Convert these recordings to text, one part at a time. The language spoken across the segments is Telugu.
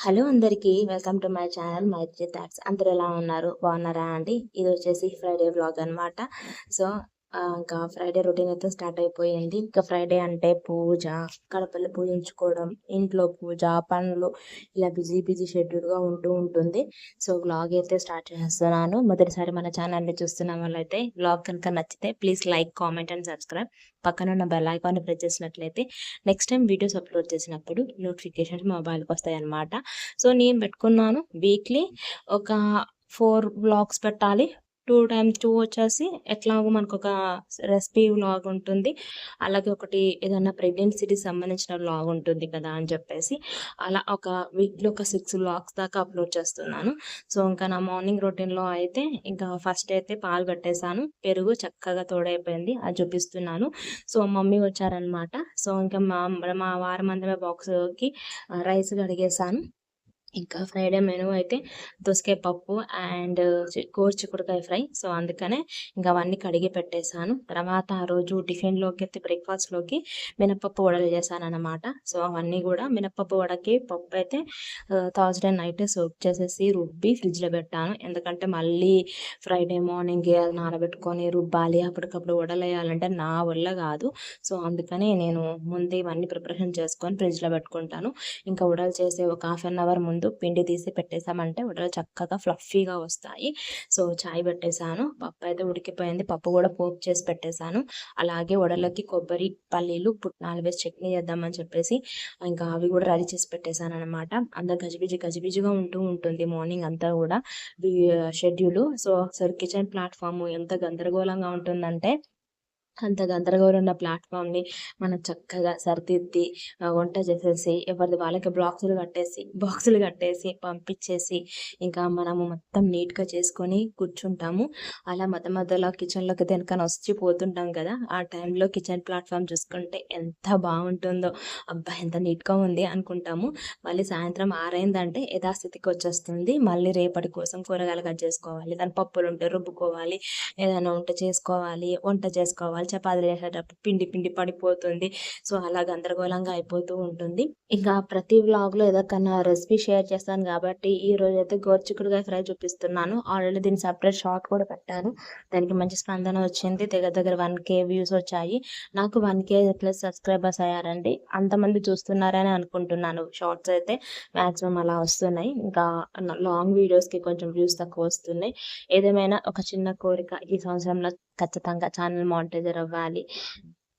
హలో అందరికీ welcome to my channel Maitri thoughts. అందరు ఎలా ఉన్నారు? బాగున్నారా అండి? ఇది వచ్చేసి ఫ్రైడే వ్లాగ్ అనమాట సో ఇంకా ఫ్రైడే రొటీన్ అయితే స్టార్ట్ అయిపోయింది. ఇంకా ఫ్రైడే అంటే పూజ కడపల్లి పూజించుకోవడం ఇంట్లో పూజ పనులు ఇలా బిజీ బిజీ షెడ్యూల్గా ఉంటూ ఉంటుంది. సో వ్లాగ్ అయితే స్టార్ట్ చేస్తున్నాను. మొదటిసారి మన ఛానల్ని చూస్తున్న వాళ్ళైతే వ్లాగ్ కనుక నచ్చితే please like comment and subscribe పక్కన ఉన్న బెల్ ఐకాన్ని ప్రెస్ చేసినట్లయితే నెక్స్ట్ టైం వీడియోస్ అప్లోడ్ చేసినప్పుడు నోటిఫికేషన్స్ మొబైల్కి వస్తాయన్నమాట. సో నేను పెట్టుకున్నాను వీక్లీ ఒక ఫోర్ వ్లాగ్స్ పెట్టాలి. టూ టైమ్స్ టూ వచ్చేసి ఎట్లాగో మనకు ఒక రెసిపీ వ్లాగ్ ఉంటుంది. అలాగే ఒకటి ఏదైనా ప్రెగ్నెన్సీకి సంబంధించిన వ్లాగ్ ఉంటుంది కదా అని చెప్పేసి అలా ఒక వీక్లో ఒక సిక్స్ వ్లాగ్స్ దాకా అప్లోడ్ చేస్తున్నాను. సో ఇంకా నా మార్నింగ్ రొటీన్లో అయితే ఇంకా ఫస్ట్ అయితే పాలు పెట్టేశాను. పెరుగు చక్కగా తోడైపోయింది అది చూపిస్తున్నాను. సో మమ్మీ వచ్చారనమాట సో ఇంకా మా మా వారం అందమే బాక్స్కి రైస్ కడిగేసాను ఇంకా ఫ్రైడే మెను అయితే దోసకాయ పప్పు అండ్ కోర్ చిక్కుడుకాయ ఫ్రై. సో అందుకనే ఇంకా అవన్నీ కడిగి పెట్టేశాను. తర్వాత ఆ రోజు టిఫిన్లోకి అయితే బ్రేక్ఫాస్ట్లోకి మినపప్పు వడలు చేశాను అనమాట సో అవన్నీ కూడా మినపప్పు వడకి పప్పు అయితే థర్స్డే నైట్ సోప్ చేసేసి రుబ్బి ఫ్రిడ్జ్లో పెట్టాను. ఎందుకంటే మళ్ళీ ఫ్రైడే మార్నింగ్ నానబెట్టుకొని రుబ్బాలి అప్పటికప్పుడు వడలు వేయాలంటే నా వల్ల కాదు. సో అందుకనే నేను ముందు ఇవన్నీ ప్రిపరేషన్ చేసుకొని ఫ్రిడ్జ్లో పెట్టుకుంటాను. ఇంకా వడలు చేసే ఒక హాఫ్ అన్ అవర్ ముందు పిండి తీసి పెట్టేసామంటే వడలు చక్కగా ఫ్లఫీగా వస్తాయి. సో చాయ్ పెట్టేశాను. పప్పు అయితే ఉడికిపోయింది. పప్పు కూడా పోపు చేసి పెట్టేశాను. అలాగే వడలకి కొబ్బరి పల్లీలు పుట్నాలు వేసి చట్నీ చేద్దామని చెప్పేసి ఇంకా అవి కూడా రెడీ చేసి పెట్టేశాను అనమాట అంతా గజిబిజి గజిబిజిగా ఉంటూ ఉంటుంది మార్నింగ్ అంతా కూడా. షెడ్యూల్. సో అసలు కిచెన్ ప్లాట్ఫామ్ ఎంత గందరగోళంగా ఉంటుందంటే అంత గందరగోళం ఉన్న ప్లాట్ఫామ్ని మనం చక్కగా సరిదిద్ది వంట చేసేసి ఎవరిది వాళ్ళకి బాక్సులు కట్టేసి బాక్సులు కట్టేసి పంపించేసి ఇంకా మనము మొత్తం నీట్గా చేసుకొని కూర్చుంటాము. అలా మధ్య మధ్యలో కిచెన్లోకి దేనికైనా వచ్చి పోతుంటాం కదా ఆ టైంలో కిచెన్ ప్లాట్ఫామ్ చూసుకుంటే ఎంత బాగుంటుందో అబ్బా ఎంత నీట్గా ఉంది అనుకుంటాము. మళ్ళీ సాయంత్రం ఆరైందంటే యథాస్థితికి వచ్చేస్తుంది. మళ్ళీ రేపటి కోసం కూరగాయలు కట్ చేసుకోవాలి దాని పప్పులు ఉంటే రుబ్బుకోవాలి ఏదైనా వంట చేసుకోవాలి వంట చేసుకోవాలి చపాతీలు చేసేటప్పుడు పిండి పిండి పడిపోతుంది. సో అలా గందరగోళంగా అయిపోతూ ఉంటుంది. ఇంకా ప్రతి వ్లాగ్లో లో ఏదైనా రెసిపీ షేర్ చేస్తాను కాబట్టి ఈ రోజు అయితే గోర్చికుడుగా ఫ్రై చూపిస్తున్నాను. ఆల్రెడీ దీని సపరేట్ షార్ట్ కూడా పెట్టాను. దానికి మంచి స్పందన వచ్చింది. దగ్గర దగ్గర వన్ కే వ్యూస్ వచ్చాయి. నాకు వన్ కే ప్లస్ సబ్స్క్రైబర్స్ అయ్యారండి. అంతమంది చూస్తున్నారని అనుకుంటున్నాను. షార్ట్స్ అయితే మాక్సిమం అలా వస్తున్నాయి. ఇంకా లాంగ్ వీడియోస్కి కొంచెం వ్యూస్ తక్కువ వస్తున్నాయి. ఏదేమైనా ఒక చిన్న కోరిక ఈ సంవత్సరంలో ఖచ్చితంగా ఛానల్ మానిటైజర్ అవ్వాలి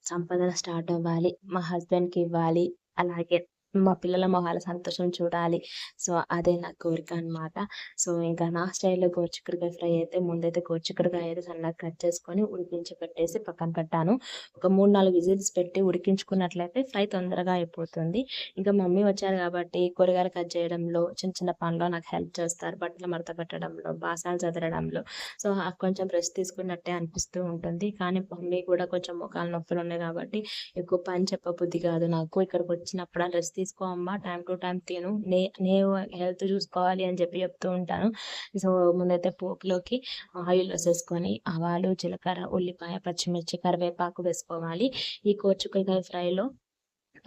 సంపదన స్టార్ట్ అవ్వాలి మా హస్బెండ్కి ఇవ్వాలి అలాగే మా పిల్లల మొహాల సంతోషం చూడాలి. సో అదే నా కోరిక అన్నమాట. సో ఇంకా నా స్టైల్లో గోరుచిక్కుడుకాయ ఫ్రై అయితే ముందైతే గోరుచిక్కుడుకాయ అయితే సన్నగా కట్ చేసుకొని ఉడికించి పెట్టేసి పక్కన పెట్టాను. ఒక మూడు నాలుగు విజిల్స్ పెట్టి ఉడికించుకున్నట్లయితే ఫ్రై తొందరగా అయిపోతుంది. ఇంకా మమ్మీ వచ్చారు కాబట్టి కూరగాయలు కట్ చేయడంలో చిన్న చిన్న పనిలో నాకు హెల్ప్ చేస్తారు. బట్టలు మడత పెట్టడంలో బాసాలు చదరడంలో. సో కొంచెం రెస్ట్ తీసుకున్నట్టే అనిపిస్తూ ఉంటుంది. కానీ మమ్మీ కూడా కొంచెం ముఖాలు నొప్పులు ఉన్నాయి కాబట్టి ఎక్కువ పని చెప్పబుద్ధి కాదు నాకు. ఇక్కడికి వచ్చినప్పుడు రెస్ట్ తీసుకో అమ్మా టైం టు టైం తిను. నే నేను హెల్త్ చూసుకోవాలి అని చెప్పి చెప్తూ ఉంటాను. సో ముందైతే పోపులోకి ఆయిల్ వేసేసుకొని ఆవాలు జీలకర్ర ఉల్లిపాయ పచ్చిమిర్చి కరివేపాకు వేసుకోవాలి. ఈ కోచుకాయ ఫ్రైలో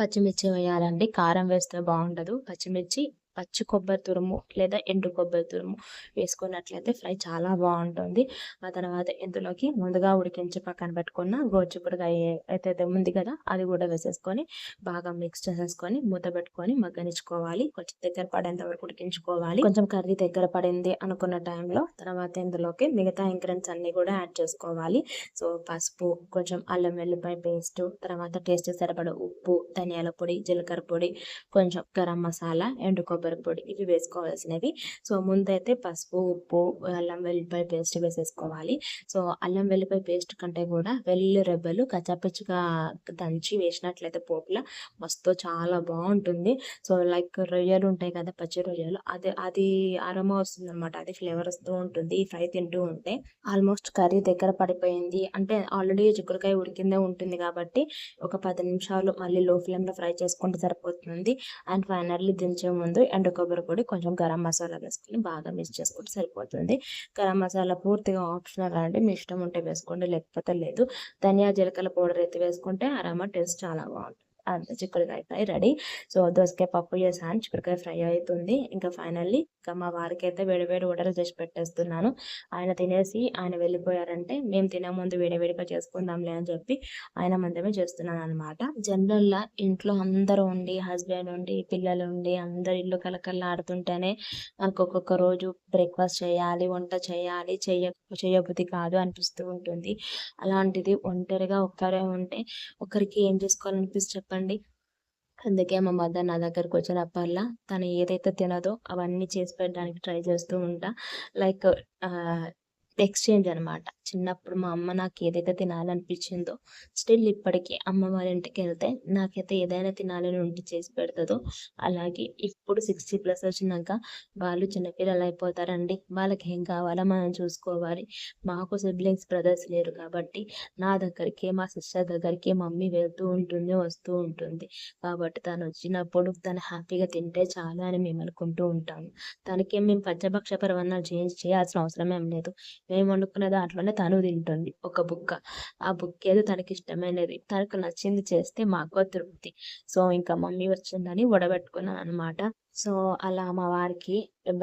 పచ్చిమిర్చి వేయాలండి. కారం వేస్తే బాగుండదు. పచ్చిమిర్చి పచ్చి కొబ్బరి తురుము లేదా ఎండు కొబ్బరి తురుము వేసుకున్నట్లయితే ఫ్రై చాలా బాగుంటుంది. ఆ తర్వాత ఇందులోకి ముందుగా ఉడికించి పక్కన పెట్టుకున్న గోచిక్కుడుకాయ అయితే ఉంది కదా అది కూడా వేసేసుకొని బాగా మిక్స్ చేసేసుకొని మూత పెట్టుకొని మగ్గనిచ్చుకోవాలి. కొంచెం దగ్గర పడేంత వరకు ఉడికించుకోవాలి. కొంచెం కర్రీ దగ్గర పడింది అనుకున్న టైంలో తర్వాత ఇందులోకి మిగతా ఇంగ్రీడియంట్స్ అన్ని కూడా యాడ్ చేసుకోవాలి. సో పసుపు కొంచెం అల్లం వెల్లిపాయ పేస్ట్ తర్వాత టేస్ట్ సరిపడ ఉప్పు ధనియాల పొడి జీలకర్ర పొడి కొంచెం గరం మసాలా ఎండు కొబ్బరి పొడి ఇవి వేసుకోవాల్సినవి. సో ముందైతే పసుపు ఉప్పు అల్లం వెల్లిపాయ పేస్ట్ వేసేసుకోవాలి. సో అల్లం వెల్లిపాయ పేస్ట్ కంటే కూడా వెల్లుల్లి రెబ్బలు కచ్చాపచ్చిగా దంచి వేసినట్లయితే పోపుల మస్తు చాలా బాగుంటుంది. సో లైక్ రొయ్యలు ఉంటాయి కదా పచ్చి రొయ్యలు అది అది అరమ వస్తుంది అనమాట అది ఫ్లేవర్ వస్తూ ఉంటుంది ఈ ఫ్రై తింటూ ఉంటే. ఆల్మోస్ట్ కర్రీ దగ్గర పడిపోయింది. అంటే ఆల్రెడీ చిక్కుడుకాయ ఉడికిందే ఉంటుంది కాబట్టి ఒక పది నిమిషాలు మళ్ళీ లో ఫ్లేమ్లో ఫ్రై చేసుకుంటే సరిపోతుంది. అండ్ ఫైనల్లీ దించే ముందు అండ్ కొబ్బరి పొడి కొంచెం గరం మసాలా వేసుకొని బాగా మిక్స్ చేసుకుంటే సరిపోతుంది. గరం మసాలా పూర్తిగా ఆప్షనల్ అండి మీ ఇష్టం ఉంటే వేసుకోండి లేకపోతే లేదు. ధనియా జీలకర్ర పౌడర్ అయితే వేసుకుంటే అరమ టేస్ట్ చాలా బాగుంటుంది. అంత చిక్కుడుకాయ ఫ్రై రెడీ. సో దోసకాయ పప్పు చేశాను చిక్కుడుకాయ ఫ్రై అవుతుంది. ఇంకా ఫైనల్లీ ఇంకా మా వారికి అయితే వేడివేడి వేడి వడలు చేసి పెట్టేస్తున్నాను. ఆయన తినేసి ఆయన వెళ్ళిపోయారంటే మేము తినే ముందు వేడివేడిగా చేసుకుందాంలే అని చెప్పి ఆయన మందమే చేస్తున్నాను అనమాట జనరల్గా ఇంట్లో అందరూ ఉండి హస్బెండ్ ఉండి పిల్లలు ఉండి అందరు ఇల్లు కలకల్లా ఆడుతుంటేనే మనకు ఒక్కొక్క రోజు బ్రేక్ఫాస్ట్ చేయాలి వంట చేయాలి చెయ్య చేయబుద్ధి కాదు అనిపిస్తూ ఉంటుంది. అలాంటిది ఒంటరిగా ఒక్కరే ఉంటే ఒకరికి ఏం చేసుకోవాలనిపిస్తుంది చెప్పండి? అందుకే మా మదర్ నా దగ్గరకు వచ్చినప్పల్లా తను ఏదైతే తినదో అవన్నీ చేసి పెట్టడానికి ట్రై చేస్తూ ఉంటా. లైక్ ఎక్స్చేంజ్ అనమాట. చిన్నప్పుడు మా అమ్మ నాకు ఏదైతే తినాలనిపించిందో స్టిల్ ఇప్పటికీ అమ్మ వాళ్ళ ఇంటికి వెళ్తే నాకైతే ఏదైనా తినాలని ఉండి చేసి పెడుతుందో అలాగే ఇప్పుడు సిక్స్టీ ప్లస్ వచ్చినాక వాళ్ళు చిన్నపిల్లలు అయిపోతారండి. వాళ్ళకి ఏం కావాలో మనం చూసుకోవాలి. మాకు సిబ్లింగ్స్ బ్రదర్స్ లేరు కాబట్టి నా దగ్గరికి మా సిస్టర్ దగ్గరికి మమ్మీ వెళ్తూ ఉంటుంది వస్తూ ఉంటుంది. కాబట్టి తను వచ్చినప్పుడు తను హ్యాపీగా తింటే చాలా అని మేము అనుకుంటూ ఉంటాము. తనకి మేము పంచభక్ష పరవన్నాలు చేంజ్ చేయాల్సిన అవసరం ఏం లేదు. మేము వండుకునే దాంట్లోనే తను తింటుంది ఒక బుక్క. ఆ బుక్ ఏదో తనకి ఇష్టమైనది తనకు నచ్చింది చేస్తే మాకు తృప్తి. సో ఇంకా మమ్మీ వచ్చిందని వడబెట్టుకున్నాను అనమాట సో అలా మా వారికి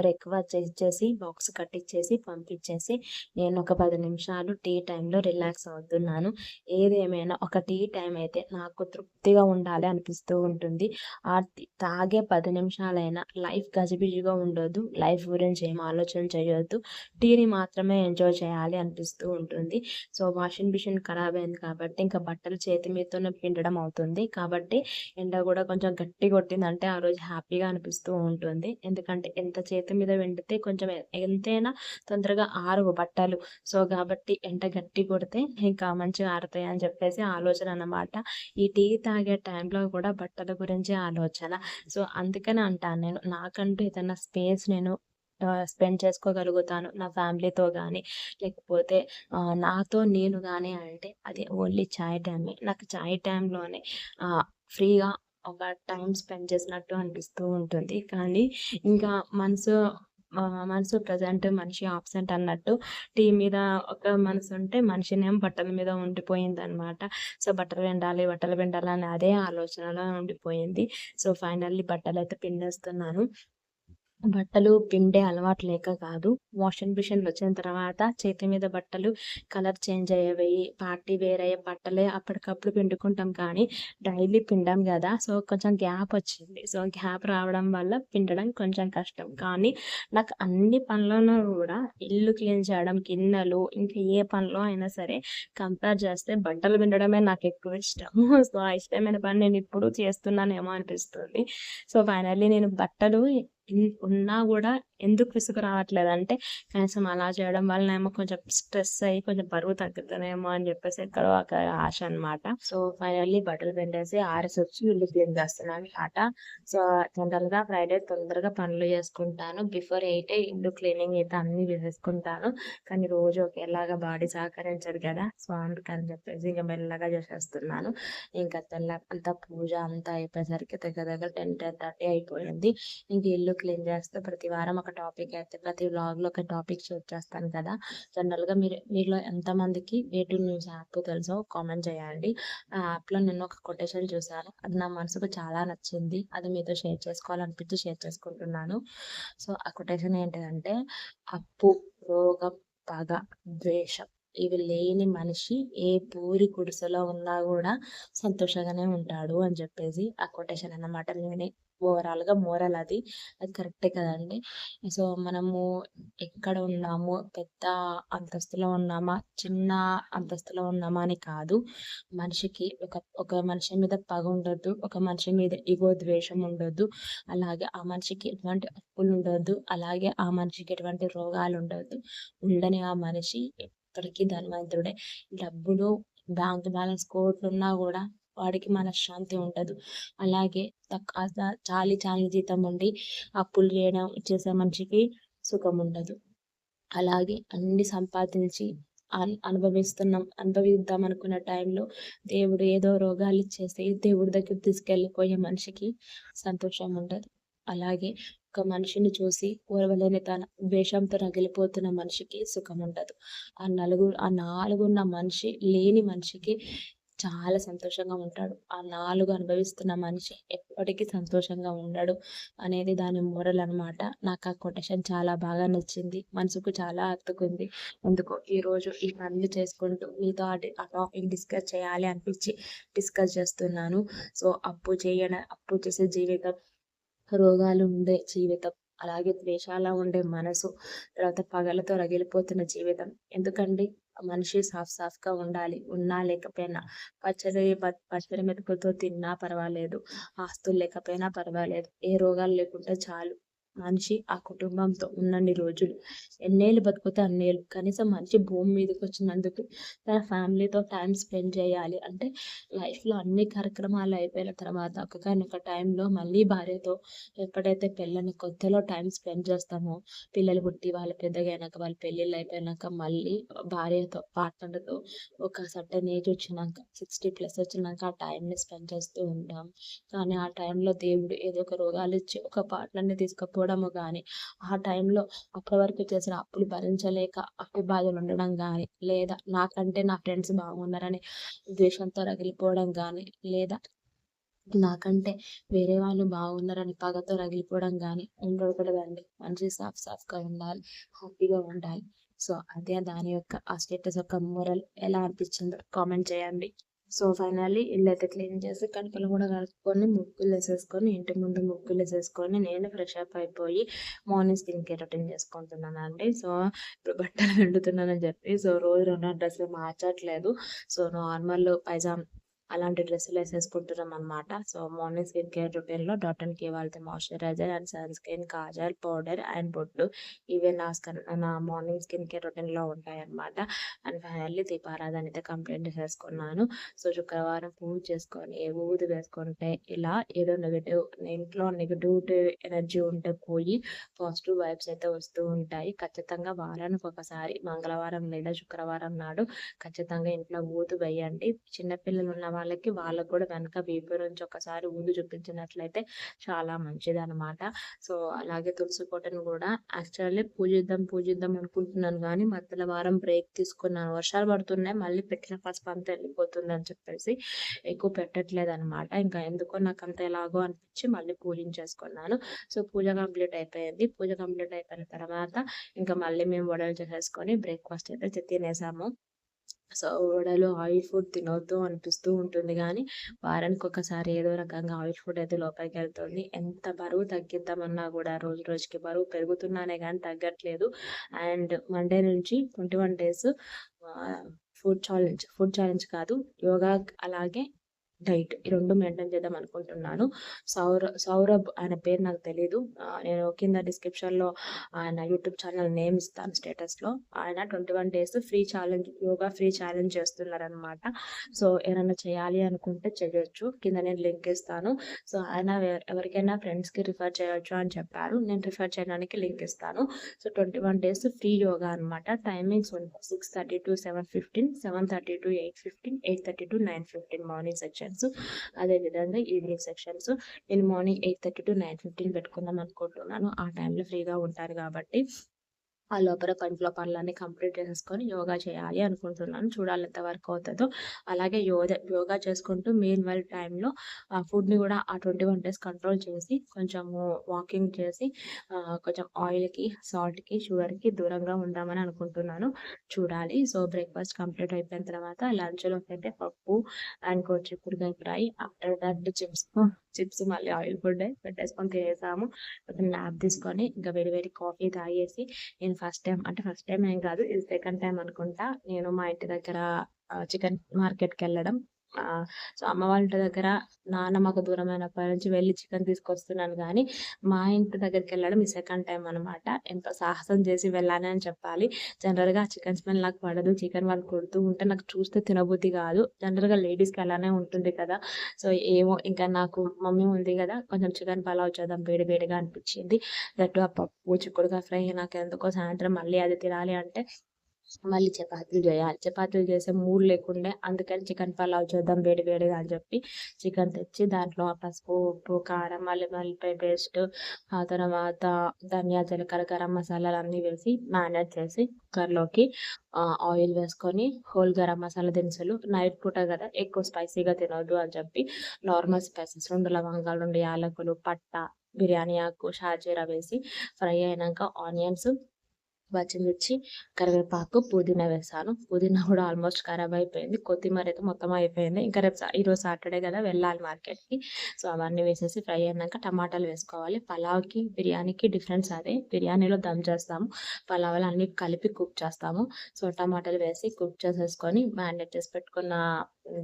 ఎక్కువ చేసి బాక్స్ కట్టించేసి పంపించేసి నేను ఒక పది నిమిషాలు టీ టైంలో రిలాక్స్ అవుతున్నాను. ఏదేమైనా ఒక టీ టైం అయితే నాకు తృప్తిగా ఉండాలి అనిపిస్తూ ఉంటుంది. ఆ తాగే పది నిమిషాలైనా లైఫ్ గజిబిజిగా ఉండొద్దు. లైఫ్ గురించి ఏం ఆలోచన చేయొద్దు. టీని మాత్రమే ఎంజాయ్ చేయాలి అనిపిస్తూ ఉంటుంది. సో వాషింగ్ మిషన్ ఖరాబ్ అయింది కాబట్టి ఇంకా బట్టలు చేతి మీదతోనే పిండడం అవుతుంది. కాబట్టి ఎండ కూడా కొంచెం గట్టి కొట్టిందంటే ఆ రోజు హ్యాపీగా అనిపిస్తుంది. అనిపిస్తూ ఉంటుంది. ఎందుకంటే ఎంత చేతి మీద వెండితే కొంచెం ఎంతైనా తొందరగా ఆరు బట్టలు. సో కాబట్టి ఎండ గట్టి కొడితే ఇంకా మంచిగా ఆరుతాయి అని చెప్పేసి ఆలోచన అన్నమాట. ఈ టీ తాగే టైంలో కూడా బట్టల గురించి ఆలోచన. సో అందుకని అంటాను నేను నాకంటూ ఏదైనా స్పేస్ నేను స్పెండ్ చేసుకోగలుగుతాను నా ఫ్యామిలీతో కానీ లేకపోతే నాతో నేను కానీ అంటే అది ఓన్లీ ఛాయ్ టైమే. నాకు చాయ్ టైంలోనే ఫ్రీగా ఒక టైం స్పెండ్ చేసినట్టు అనిపిస్తూ ఉంటుంది. కానీ ఇంకా మనసు మనసు ప్రజెంట్ మనిషి ఆబ్సెంట్ అన్నట్టు టీ మీద ఒక మనసు ఉంటే మనిషినేం బట్టల మీద ఉండిపోయింది అనమాట సో బట్టలు పిండాలి బట్టలు పిండాలి అని అదే ఆలోచనలో ఉండిపోయింది. సో ఫైనల్లీ బట్టలు అయితే పిండేస్తున్నాను. బట్టలు పిండే అలవాటు లేక కాదు. వాషింగ్ మిషన్ వచ్చిన తర్వాత చేతి మీద బట్టలు కలర్ చేంజ్ అయ్యేవి పార్టీ వేరే బట్టలే అప్పటికప్పుడు పిండుకుంటాం కానీ డైలీ పిండాం కదా. సో కొంచెం గ్యాప్ వచ్చింది. సో గ్యాప్ రావడం వల్ల పిండడం కొంచెం కష్టం. కానీ నాకు అన్ని పనులను కూడా ఇల్లు క్లీన్ చేయడం గిన్నెలు ఇంకా ఏ పనిలో అయినా సరే కంపేర్ చేస్తే బట్టలు పిండడమే నాకు ఎక్కువ ఇష్టం. సో ఆ ఇష్టమైన పని నేను ఇప్పుడు చేస్తున్నానేమో అనిపిస్తుంది. సో ఫైనల్లీ నేను బట్టలు ఉన్నా కూడా ఎందుకు విసుగు రావట్లేదు? అంటే కనీసం అలా చేయడం వల్ల ఏమో కొంచెం స్ట్రెస్ అయ్యి కొంచెం బరువు తగ్గుతుందేమో అని చెప్పేసి ఇక్కడ ఒక ఆశ అనమాట సో ఫైనల్లీ బట్టలు పెట్టేసి ఆరేసి వచ్చి ఇల్లు క్లీన్ చేస్తున్నాను ఆట సో జనరల్గా ఫ్రైడే తొందరగా పనులు చేసుకుంటాను. బిఫోర్ ఎయిట్ ఇల్లు క్లీనింగ్ అయితే అన్ని వేసేసుకుంటాను కానీ రోజు ఒకేలాగా బాడీ సహకరించదు కదా. సో అందుకని చెప్పేసి ఇంకా మెల్లగా చేసేస్తున్నాను. ఇంకా తెల్ల అంతా పూజ అంతా అయిపోయేసరికి దగ్గర దగ్గర టెన్ టెన్ థర్టీ అయిపోయింది. ఇంక ఇల్లు క్లీన్ చేస్తే ప్రతి వారం ఒక టాపిక్ అయితే ప్రతి వ్లాగ్లో ఒక టాపిక్ షేర్ చేస్తాను కదా. జనరల్గా మీరు మీలో ఎంతమందికి నేటివ్ న్యూస్ యాప్ తెలుసో కామెంట్ చేయండి. ఆ యాప్లో నేను ఒక కొటేషన్ చూసాను అది నా మనసుకు చాలా నచ్చింది. అది మీతో షేర్ చేసుకోవాలనిపించి షేర్ చేసుకుంటున్నాను. సో ఆ కొటేషన్ ఏంటంటే అప్పు రోగం పగ ద్వేషం. ఇవి లేని మనిషి ఏ పూరి గుడిసెలో ఉన్నా కూడా సంతోషంగానే ఉంటాడు అని చెప్పేసి ఆ కొటేషన్ అన్నమాట. నేనే ఓవరాల్గా మోరల్ అది. అది కరెక్టే కదండి సో మనము ఎక్కడ ఉన్నాము పెద్ద అంతస్తులో ఉన్నామా చిన్న అంతస్తులో ఉన్నామా అని కాదు. మనిషికి ఒక ఒక మనిషి మీద పగ ఉండొద్దు ఒక మనిషి మీద ఇగో ద్వేషం ఉండొద్దు. అలాగే ఆ మనిషికి ఎటువంటి అప్పులు ఉండొద్దు అలాగే ఆ మనిషికి ఎటువంటి రోగాలు ఉండొద్దు. ఉండని ఆ మనిషి ఎప్పటికీ ధనవంతుడే. డబ్బులు బ్యాంక్ బ్యాలెన్స్ కోట్లు ఉన్నా కూడా వాడికి మనశ్శాంతి ఉండదు అలాగే చాలి చాలి జీతం ఉండి అప్పులు చేయడం చేసే మనిషికి సుఖం ఉండదు. అలాగే అన్ని సంపాదించి అనుభవిస్తున్నాం అనుభవిద్దాం అనుకున్న టైంలో దేవుడు ఏదో రోగాలు ఇచ్చేసి దేవుడి దగ్గర తీసుకెళ్ళిపోయే మనిషికి సంతోషం ఉండదు. అలాగే ఒక మనిషిని చూసి ఓర్వలేని తన ద్వేషంతో రగిలిపోతున్న మనిషికి సుఖం ఉండదు. ఆ నలుగురు ఆ నాలుగున్న మనిషి లేని మనిషికి చాలా సంతోషంగా ఉంటాడు. ఆ నాలుగు అనుభవిస్తున్న మనిషి ఎప్పటికీ సంతోషంగా ఉండడు అనేది దాని మోరల్ అనమాట నాకు ఆ కొటేషన్ చాలా బాగా నచ్చింది. మనసుకు చాలా హత్తుకుంది. ఎందుకో ఈరోజు ఈ పనులు చేసుకుంటూ మీతో ఆ టాపిక్ డిస్కస్ చేయాలి అనిపించి డిస్కస్ చేస్తున్నాను. సో అప్పు చేయడం అప్పు చేసే జీవితం రోగాలు ఉండే జీవితం అలాగే ద్వేషాల ఉండే మనసు తర్వాత పగలతో రగిలిపోతున్న జీవితం. ఎందుకండి? మనిషి సాఫ్ సాఫ్గా ఉండాలి ఉన్నా లేకపోయినా. పచ్చడి పచ్చడి మెతుకులతో తిన్నా పర్వాలేదు. ఆస్తులు లేకపోయినా పర్వాలేదు. ఏ రోగాలు లేకుంటే చాలు. మనిషి ఆ కుటుంబంతో ఉన్నన్ని రోజులు. ఎన్నేళ్ళు బతికితే అన్నేళ్ళు కనీసం మనిషి భూమి మీదకి వచ్చినందుకు తన ఫ్యామిలీతో టైం స్పెండ్ చేయాలి. అంటే లైఫ్లో అన్ని కార్యక్రమాలు అయిపోయిన తర్వాత ఒక టైంలో మళ్ళీ భార్యతో ఎప్పుడైతే పెళ్ళని కొత్తలో టైం స్పెండ్ చేస్తామో పిల్లలు పుట్టి వాళ్ళు పెద్దగైనాక వాళ్ళ పెళ్ళిళ్ళు అయిపోయినాక మళ్ళీ భార్యతో పార్ట్నర్తో ఒక సర్టన్ ఏజ్ వచ్చినాక సిక్స్టీ ప్లస్ వచ్చినాక ఆ టైంని స్పెండ్ చేస్తూ ఉంటాం. కానీ ఆ టైంలో దేవుడు ఏదో ఒక రోగాలు ఇచ్చి ఒక పార్ట్నర్ని తీసుకపో పోవడము కానీ ఆ టైంలో అప్పటి వరకు చేసిన అప్పులు భరించలేక అప్పు బాధలు ఉండడం కానీ లేదా నాకంటే నా ఫ్రెండ్స్ బాగున్నారని ద్వేషంతో రగిలిపోవడం కానీ లేదా నాకంటే వేరే వాళ్ళు బాగున్నారని పగతో రగిలిపోవడం కానీ ఉండకూడదండి. మంచి సాఫ్ సాఫ్గా ఉండాలి హ్యాపీగా ఉండాలి. సో అదే దాని యొక్క ఆ స్టేటస్ యొక్క మోరల్ ఎలా అనిపించిందో కామెంట్ చేయండి. సో ఫైనల్లీ ఇల్లు అయితే క్లీన్ చేసి కనుకలు కూడా కలుపుకొని ముగ్గులు వేసేసుకొని ఇంటి ముందు ముగ్గులు వేసేసుకొని నేను ఫ్రెష్ అప్ అయిపోయి మార్నింగ్ స్కిన్ కేర్ రొటీన్ చేసుకుంటున్నాను అండి సో ఇప్పుడు బట్టలు వండుతున్నానని చెప్పి సో రోజు రెండు డ్రెస్సులు మార్చట్లేదు. సో నార్మల్ పైజామ్ అలాంటి డ్రెస్సులు వేసేసుకుంటున్నాం అనమాట సో మార్నింగ్ స్కిన్ కేర్ రొటీన్లో డాట్ అండ్ కేవ్ వాళ్ళతో moisturiser and sunscreen kajal powder and బొట్టు ఇవే నా నా మార్నింగ్ స్కిన్ కేర్ రొటీన్లో ఉంటాయి అనమాట అండ్ ఫైనల్లీ దీపారాధన అయితే కంప్లీట్ చేసుకున్నాను సో శుక్రవారం పూజ చేసుకొని ఏ ఊది వేసుకుంటే ఇలా ఏదో నెగిటివ్ ఇంట్లో నెగిటివ్ ఎనర్జీ ఉంటే పోయి పాజిటివ్ వైబ్స్ అయితే వస్తూ ఉంటాయి. ఖచ్చితంగా వారానికి ఒకసారి మంగళవారం లేదా శుక్రవారం నాడు ఖచ్చితంగా ఇంట్లో ఊదు వేయండి. చిన్నపిల్లలు ఉన్న వాళ్ళకి వాళ్ళకు కూడా వెనక వీపు నుంచి ఒకసారి ఊదు చూపించినట్లయితే చాలా మంచిది అనమాట సో అలాగే తులసి కోటను కూడా యాక్చువల్లీ పూజిద్దాం పూజిద్దాం అనుకుంటున్నాను కానీ మధ్యలో వారం బ్రేక్ తీసుకున్నాను. వర్షాలు పడుతున్నాయి మళ్ళీ పెట్టిన ఫస్ట్ అంతా వెళ్ళిపోతుంది అని చెప్పేసి ఎక్కువ పెట్టట్లేదు అనమాట ఇంకా ఎందుకో నాకు అంత ఎలాగో అనిపించి మళ్ళీ పూజించేసుకున్నాను. సో పూజ కంప్లీట్ అయిపోయింది. పూజ కంప్లీట్ అయిపోయిన తర్వాత ఇంకా మళ్ళీ మేము వడలు చేసేసుకొని బ్రేక్ఫాస్ట్ అయితే తినేసాము. సో ఆయిల్ ఫుడ్ తినవద్దు అనిపిస్తూ ఉంటుంది. కానీ వారానికి ఒకసారి ఏదో రకంగా ఆయిల్ ఫుడ్ అయితే లోపలికి వెళ్తుంది. ఎంత బరువు తగ్గిద్దామన్నా కూడా రోజు రోజుకి బరువు పెరుగుతున్నానే కానీ తగ్గట్లేదు. అండ్ మండే నుంచి twenty one days food challenge food challenge కాదు యోగా అలాగే డైట్ ఈ రెండు మెయింటైన్ చేద్దాం అనుకుంటున్నాను. సౌర సౌరభ్ ఆయన పేరు నాకు తెలియదు నేను కింద డిస్క్రిప్షన్లో ఆయన యూట్యూబ్ ఛానల్ నేమ్ ఇస్తాను స్టేటస్లో ఆయన twenty one days free challenge yoga free challenge చేస్తున్నారనమాట సో ఏమైనా చేయాలి అనుకుంటే చేయొచ్చు. కింద నేను లింక్ ఇస్తాను. సో ఆయన ఎవరికైనా ఫ్రెండ్స్కి రిఫర్ చేయొచ్చు అని చెప్పారు. నేను రిఫర్ చేయడానికి లింక్ ఇస్తాను. So twenty one days free yoga అనమాట timings six thirty to seven fifteen seven thirty to eight fifteen eight thirty to nine fifteen morning section sections అదేవిధంగా ఈవినింగ్ సెక్షన్స్ నేను morning eight thirty to nine fifteen పెట్టుకుందాం అనుకుంటున్నాను. ఆ టైంలో ఫ్రీగా ఉంటారు కాబట్టి. ఆ లోపల కంట్లో పనులన్నీ కంప్లీట్ చేసుకొని యోగా చేయాలి అనుకుంటున్నాను. చూడాలి ఎంతవరకు అవుతుందో. అలాగే యోగా యోగా చేసుకుంటూ మెయిన్ వెల్ టైంలో ఆ ఫుడ్ని కూడా ఆ ట్వంటీ వన్ డేస్ కంట్రోల్ చేసి కొంచెము వాకింగ్ చేసి కొంచెం ఆయిల్కి సాల్ట్కి షుగర్కి దూరంగా ఉందామని అనుకుంటున్నాను. చూడాలి. సో బ్రేక్ఫాస్ట్ కంప్లీట్ అయిపోయిన తర్వాత లంచ్లో అయితే పప్పు అండ్ కొంచెం కూరగాయ fry after that chips chips మళ్ళీ ఆయిల్ ఫుడ్ పెట్టేసుకొని తినేసాము. ల్యాబ్ తీసుకొని ఇంకా వేడి వేడి కాఫీ తాగేసి నేను ఫస్ట్ టైం అంటే ఫస్ట్ టైం ఏం కాదు ఇది సెకండ్ టైం అనుకుంటా. నేను మా ఇంటి దగ్గర చికెన్ మార్కెట్కి వెళ్ళడం సో అమ్మ వాళ్ళ ఇంటి దగ్గర నాన్న మాకు దూరమైనప్పటి నుంచి వెళ్ళి చికెన్ తీసుకొస్తున్నాను కానీ మా ఇంటి దగ్గరికి వెళ్ళడం ఈ సెకండ్ టైం అనమాట ఎంతో సాహసం చేసి వెళ్ళాలి అని చెప్పాలి. జనరల్గా చికెన్ స్మెల్ నాకు పడదు. చికెన్ వాళ్ళు కొడుతూ ఉంటే నాకు చూస్తే తినబుద్ధి కాదు. జనరల్గా లేడీస్కి అలానే ఉంటుంది కదా. సో ఏమో ఇంకా నాకు మమ్మీ ఉంది కదా కొంచెం చికెన్ పలావ్ చేద్దాం వేడి వేడిగా అనిపించింది. దట్టు ఆ పప్పు చిక్కుడుగా ఫ్రై నాకు ఎందుకో సాయంత్రం మళ్ళీ అది తినాలి అంటే మళ్ళీ చపాతీలు చేయాలి. చపాతీలు చేసే మూడు లేకుండే అందుకని చికెన్ పలావ్ చేద్దాం వేడి వేడిగా అని చెప్పి చికెన్ తెచ్చి దాంట్లో పసుపు ఉప్పు కారం మళ్ళీ వెల్లిపాయ పేస్ట్ ఆ తర్వాత ధనియా జీలకర్ర గరం మసాలాలు అన్నీ వేసి మ్యారినేట్ చేసి కుక్కర్లోకి ఆయిల్ వేసుకొని హోల్ గరం మసాలా దినుసులు నైట్ పూట కదా ఎక్కువ స్పైసీగా తినొద్దు అని చెప్పి నార్మల్ స్పైసెస్ రెండు లవంగాలు రెండు యాలకులు పట్ట బిర్యానీ ఆకు షాజీరా వేసి ఫ్రై అయినాక ఆనియన్స్ పచ్చిమిర్చి కరివేపాకు పుదీనా వేసాను. పుదీనా కూడా ఆల్మోస్ట్ ఖరాబ్ అయిపోయింది. కొత్తిమీర అయితే మొత్తం అయిపోయింది. ఇంకా రేపు ఈరోజు సాటర్డే కదా వెళ్ళాలి మార్కెట్కి. సో అవన్నీ వేసేసి ఫ్రై అయినాక టమాటాలు వేసుకోవాలి. పలావ్కి బిర్యానీకి డిఫరెన్స్ అదే. బిర్యానీలో దమ్ చేస్తాము. పలావులు అన్ని కలిపి కుక్ చేస్తాము. సో టమాటాలు వేసి కుక్ చేసేసుకొని మ్యాండేట్ చేసి పెట్టుకున్న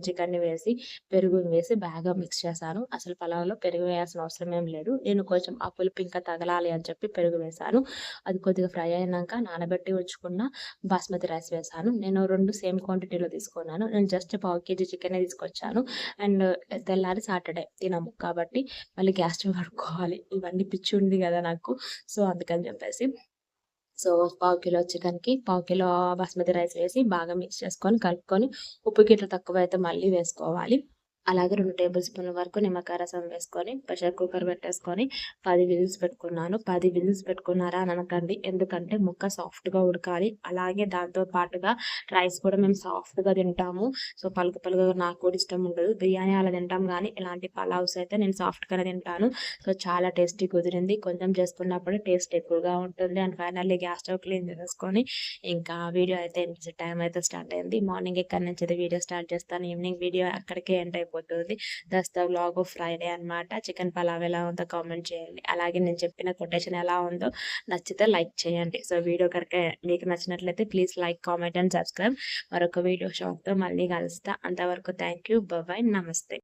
చికెన్ని వేసి పెరుగు వేసి బాగా మిక్స్ చేశాను. అసలు పలావ్లో పెరుగు వేయాల్సిన అవసరం ఏం లేదు. నేను కొంచెం ఆ పులుపు ఇంకా తగలాలి అని చెప్పి పెరుగు వేశాను. అది కొద్దిగా ఫ్రై అయినాక నానబెట్టి ఉంచుకున్న బాస్మతి రైస్ వేసాను నేను రెండు సేమ్ క్వాంటిటీలో తీసుకున్నాను. నేను జస్ట్ పావు కేజీ చికెన్ తీసుకొచ్చాను. అండ్ తెల్లారి సాటర్డే తినము కాబట్టి మళ్ళీ గ్యాస్ పడుకోవాలి ఇవన్నీ పిచ్చి ఉంది కదా నాకు. సో అందుకని చెప్పేసి సో పావు కిలో చికెన్కి పావు కిలో బాస్మతి రైస్ వేసి బాగా మిక్స్ చేసుకొని కలుపుకొని ఉప్పు గిట్ల తక్కువ అయితే మళ్ళీ వేసుకోవాలి. అలాగే రెండు టేబుల్ స్పూన్ల వరకు నిమ్మకాయ రసం వేసుకొని ప్రెషర్ కుక్కర్ పెట్టేసుకొని పది విజిల్స్ పెట్టుకున్నాను. పది విజిల్స్ పెట్టుకున్నారా అని అనకండి. ఎందుకంటే ముక్క సాఫ్ట్గా ఉడకాలి. అలాగే దాంతో పాటుగా రైస్ కూడా మేము సాఫ్ట్గా తింటాము. సో పలుకు పలుకుగా నాకు కూడా ఇష్టం ఉండదు. బిర్యానీ అలా తింటాం కానీ ఇలాంటి పలావ్స్ అయితే నేను సాఫ్ట్గానే తింటాను. సో చాలా టేస్టీ కుదిరింది. కొంచెం చేసుకున్నప్పుడు టేస్ట్ ఎక్కువగా ఉంటుంది. And finally gas stove clean చేసుకొని ఇంకా వీడియో అయితే టైం అయితే స్టార్ట్ అయింది. మార్నింగ్ ఎక్కడి నుంచి అయితే వీడియో స్టార్ట్ చేస్తాను? ఈవినింగ్ వీడియో అక్కడికే ఎండ్ అయిపోతుంది అయిపోతుంది. Thus the vlog of Friday అనమాట చికెన్ పలావ్ ఎలా ఉందో కామెంట్ చేయండి. అలాగే నేను చెప్పిన కొటేషన్ ఎలా ఉందో నచ్చితే లైక్ చేయండి. సో వీడియో కనుక మీకు నచ్చినట్లయితే please like comment and subscribe. మరొక వీడియో షాప్తో మళ్ళీ కలుస్తా. అంతవరకు థ్యాంక్ యూ. బాయ్ నమస్తే.